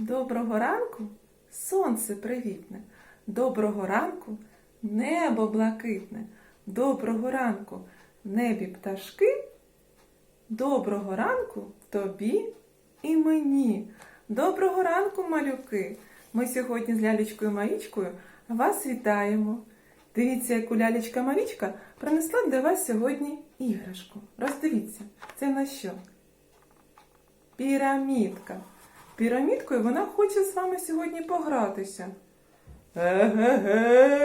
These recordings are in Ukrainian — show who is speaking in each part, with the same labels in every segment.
Speaker 1: Доброго ранку сонце привітне, доброго ранку небо блакитне, доброго ранку небі пташки, доброго ранку тобі і мені. Доброго ранку, малюки! Ми сьогодні з лялечкою Марічкою вас вітаємо. Дивіться, яку лялечка Марічка принесла для вас сьогодні іграшку. Роздивіться, це на що? Пірамідка. Пірамідкою вона хоче з вами сьогодні погратися. Ге-ге-гей!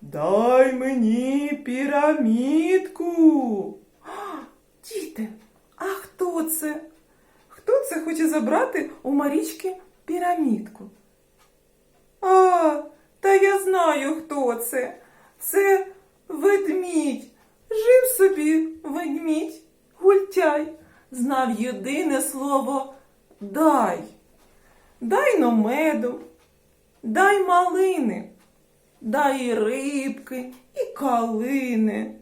Speaker 1: Дай мені пірамідку. А, Діти, а хто це? Хто це хоче забрати у Марічки пірамідку? А, та я знаю, хто це. Це ведмідь. Жив собі ведмідь, гультяй, знав єдине слово дай. Дай но меду, дай малини, дай і рибки, і калини.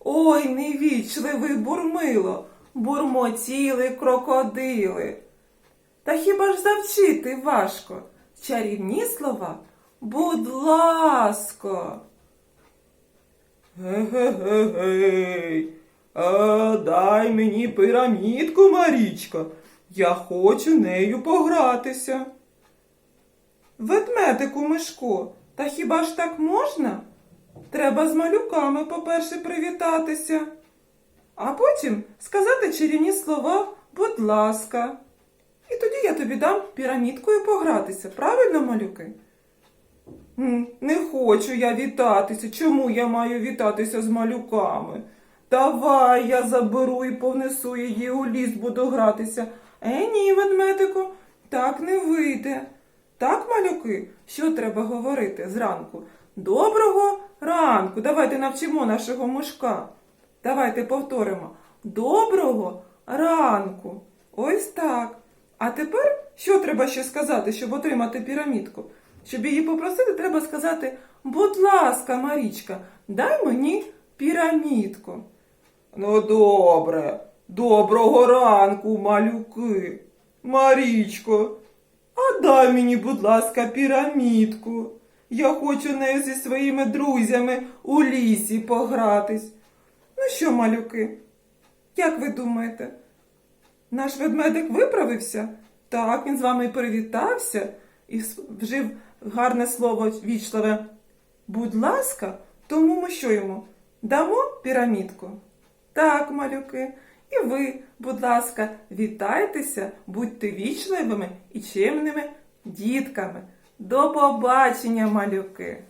Speaker 1: Ой, невічливий бурмило, бурмотіли крокодили. Та хіба ж завчити важко? Чарівні слова? Будь ласка. Ге-ге-ге-гей. Дай мені пірамідку, Марічка. Я хочу нею погратися. Ведмедику Мишко, та хіба ж так можна? Треба з малюками, по-перше, привітатися, а потім сказати чарівні слова будь ласка. І тоді я тобі дам пірамідкою погратися, правильно, малюки? Не хочу я вітатися. Чому я маю вітатися з малюками? Давай я заберу і повнесу її у ліс, буду гратися. Е, ні, ведмедику, так не вийде. Так, малюки, що треба говорити зранку? Доброго ранку. Давайте навчимо нашого мушка. Давайте повторимо. Доброго ранку. Ось так. А тепер що треба ще сказати, щоб отримати пірамідку? Щоб її попросити, треба сказати: будь ласка, Марічка, дай мені пірамідку. Ну, добре, доброго ранку, малюки. Марічко, а дай мені, будь ласка, пірамідку. Я хочу нею зі своїми друзями у лісі погратись. Ну що, малюки, як ви думаєте? Наш ведмедик виправився? Так, він з вами привітався і вжив гарне слово вічливе. Будь ласка, тому ми що йому? Дамо пірамідку? Так, малюки. І ви, будь ласка, вітайтеся, будьте вічливими і чимними дітками. До побачення, малюки!